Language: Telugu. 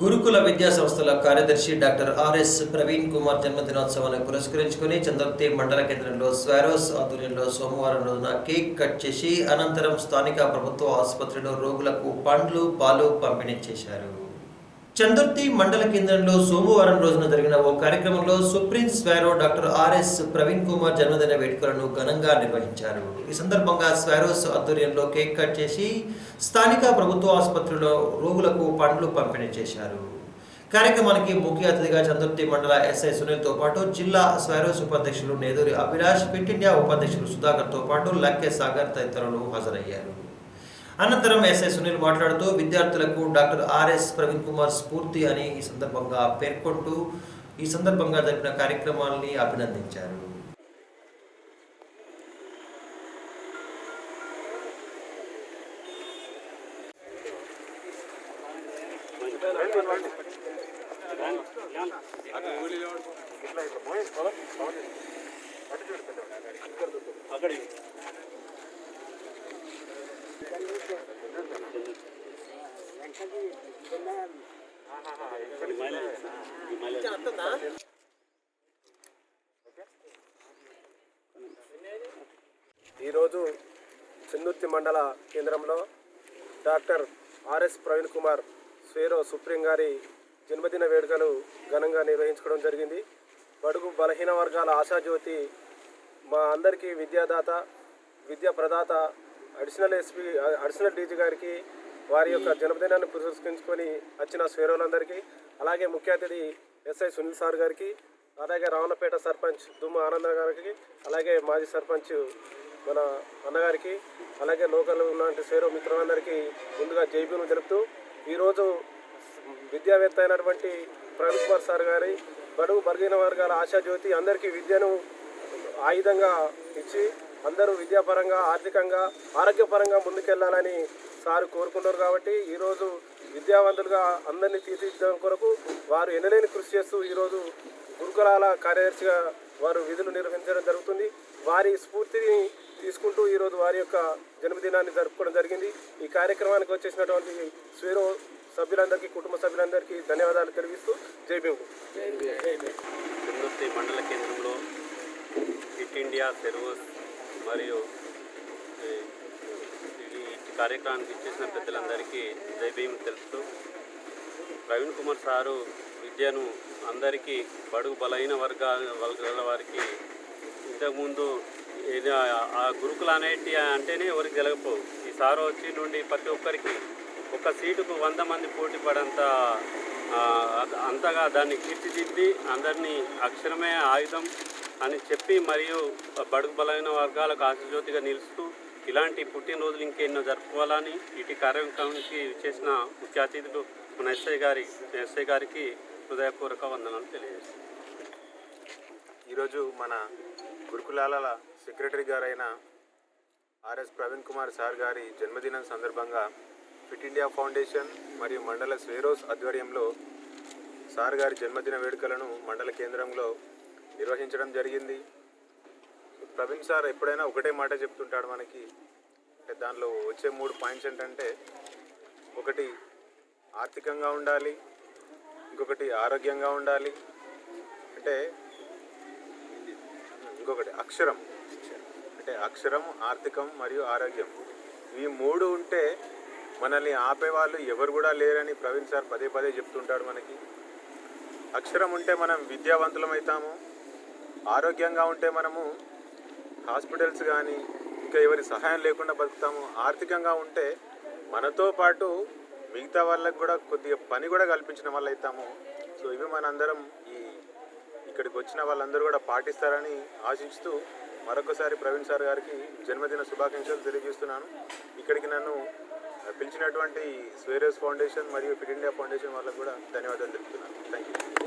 గురుకుల విద్యా సంస్థల కార్యదర్శి doctor R S Praveen Kumar జన్మదినోత్సవాన్ని పురస్కరించుకుని చంద్రప్తి మండల కేంద్రంలో స్వారోస్ ఆధ్వర్యంలో సోమవారం రోజున కేక్ కట్ చేసి అనంతరం స్థానిక ప్రభుత్వ ఆసుపత్రిలో రోగులకు పండ్లు పాలు పంపిణీ చేశారు. చందుర్తి మండల కేంద్రంలో సోమవారం రోజున జరిగిన ఓ కార్యక్రమంలో supreme Swaero doctor RS Praveen Kumar జన్మదిన వేడుకలను ఘనంగా నిర్వహించారు. ఈ సందర్భంగా స్వారోస్ ఆధ్వర్యంలో కేక్ కట్ చేసి స్థానిక ప్రభుత్వ ఆసుపత్రిలో రోగులకు పండ్లు పంపిణీ చేశారు. కార్యక్రమానికి ముఖ్య అతిథిగా చందుర్తి మండల ఎస్ఐ సునీల్తో పాటు జిల్లా స్వారోస్ ఉపాధ్యక్షులు నేదూరి అభిలాష్ ఫిట్ ఇండియా ఉపాధ్యక్షులు సుధాకర్తో పాటు లక్కే సాగర్ తదితరులు హాజరయ్యారు. అనంతరం ఎస్ఐ సునీల్ మాట్లాడుతూ విద్యార్థులకు డాక్టర్ ఆర్ఎస్ ప్రవీణ్ కుమార్ స్ఫూర్తి అని ఈ సందర్భంగా పేర్కొంటూ ఈ సందర్భంగా జరిపిన కార్యక్రమాల్ని అభినందించారు. ఈరోజు చిన్నుర్తి మండల కేంద్రంలో doctor RS Praveen Kumar Swaero supreme గారి జన్మదిన వేడుకలు ఘనంగా నిర్వహించుకోవడం జరిగింది. బడుగు బలహీన వర్గాల ఆశాజ్యోతి మా అందరికీ విద్యాదాత విద్యా ప్రదాత అడిషనల్ ఎస్పీ అడిషనల్ డీజీ గారికి వారి యొక్క జన్మదినాన్ని పురస్కరించుకొని వచ్చిన స్వేరులందరికీ అలాగే ముఖ్య అతిథి ఎస్ఐ సునీల్ సార్ గారికి అలాగే రావణపేట సర్పంచ్ దుమ్మ ఆనంద గారికి అలాగే మాజీ సర్పంచ్ మన అన్నగారికి అలాగే లోకల్ ఉన్నటువంటి సేరో మిత్రులందరికీ ముందుగా జైబీను తెలుపుతూ ఈరోజు విద్యావేత్త అయినటువంటి ప్రవీణ్ కుమార్ సార్ గారి బడుగు బరిగిన వర్గాల ఆశాజ్యోతి అందరికీ విద్యను ఆయుధంగా ఇచ్చి అందరూ విద్యాపరంగా ఆర్థికంగా ఆరోగ్యపరంగా ముందుకెళ్ళాలని సార్ కోరుకుంటారు కాబట్టి ఈరోజు విద్యావంతులుగా అందరినీ తీర్చిదిద్దడం కొరకు వారు ఎనలేని కృషి చేస్తూ ఈరోజు గురుకులాల కార్యదర్శిగా వారు విధులు నిర్వహించడం జరుగుతుంది. వారి స్ఫూర్తిని తీసుకుంటూ ఈరోజు వారి యొక్క జన్మదినాన్ని జరుపుకోవడం జరిగింది. ఈ కార్యక్రమానికి వచ్చేసినటువంటి స్వీరో సభ్యులందరికీ కుటుంబ సభ్యులందరికీ ధన్యవాదాలు తెలియజేస్తూ జై మండల కేంద్రంలో ఫిట్ ఇండియా సెర్వస్ మరియు ఈ కార్యక్రమానికి ఇచ్చేసిన పెద్దలందరికీ దైవీయం తెలుస్తూ తెలుపుతూ ప్రవీణ్ కుమార్ సారు విద్యను అందరికీ బడుగు బలైన వర్గాల వర్గాల వారికి ఇంతకుముందు ఆ- గురుకులు అనేటి అంటేనే ఎవరికి తెలగపోవు. ఈ సారు వచ్చి నుండి ప్రతి ఒక్కరికి ఒక సీటుకు వంద మంది పోటీ పడంత అంతగా దాన్ని కీర్తిదిద్ది అందరినీ అక్షరమే ఆయుధం అని చెప్పి మరియు బడుగు బలైన వర్గాలకు ఆశజ్యోతిగా నిలుస్తూ ఇలాంటి పుట్టినరోజులు ఇంకెన్నో జరుపుకోవాలని ఇటు కార్యక్రమానికి చేసిన ముఖ్య అతిథులు మన ఎస్ఐ గారి ఎస్ఐ గారికి హృదయపూర్వక వందనాలు తెలియజేస్తాను ఈరోజు మన గురుకులాల సెక్రటరీ గారైన R S Praveen Kumar sir గారి జన్మదినం సందర్భంగా ఫిట్ ఇండియా ఫౌండేషన్ మరియు మండల స్వేరోస్ ఆధ్వర్యంలో సార్ గారి జన్మదిన వేడుకలను మండల కేంద్రంలో నిర్వహించడం జరిగింది. ప్రవీణ్ సార్ ఎప్పుడైనా ఒకటే మాట చెప్తుంటాడు మనకి అంటే దానిలో వచ్చే మూడు పాయింట్స్ ఏంటంటే ఒకటి ఆర్థికంగా ఉండాలి ఇంకొకటి ఆరోగ్యంగా ఉండాలి అంటే ఇంకొకటి అక్షరం అంటే అక్షరం ఆర్థికం మరియు ఆరోగ్యం. ఈ మూడు ఉంటే మనల్ని ఆపేవాళ్ళు ఎవరు కూడా లేరని ప్రవీణ్ సార్ పదే పదే చెప్తుంటాడు మనకి. అక్షరం ఉంటే మనం విద్యావంతులం అవుతాము ఆరోగ్యంగా ఉంటే మనము హాస్పిటల్స్ కానీ ఇంకా ఎవరి సహాయం లేకుండా బతుకుతాము ఆర్థికంగా ఉంటే మనతో పాటు మిగతా వాళ్ళకు కూడా కొద్దిగా పని కూడా కల్పించిన వాళ్ళు అవుతాము సో ఇవి మనందరం ఈ ఇక్కడికి వచ్చిన వాళ్ళందరూ కూడా పాటిస్తారని ఆశిస్తూ మరొకసారి ప్రవీణ్ సార్ గారికి జన్మదిన శుభాకాంక్షలు తెలియజేస్తున్నాను. ఇక్కడికి నన్ను పిలిచినటువంటి స్వేరియస్ ఫౌండేషన్ మరియు ఫిట్ ఇండియా ఫౌండేషన్ వాళ్ళకు కూడా ధన్యవాదాలు తెలుపుతున్నాను. Thank you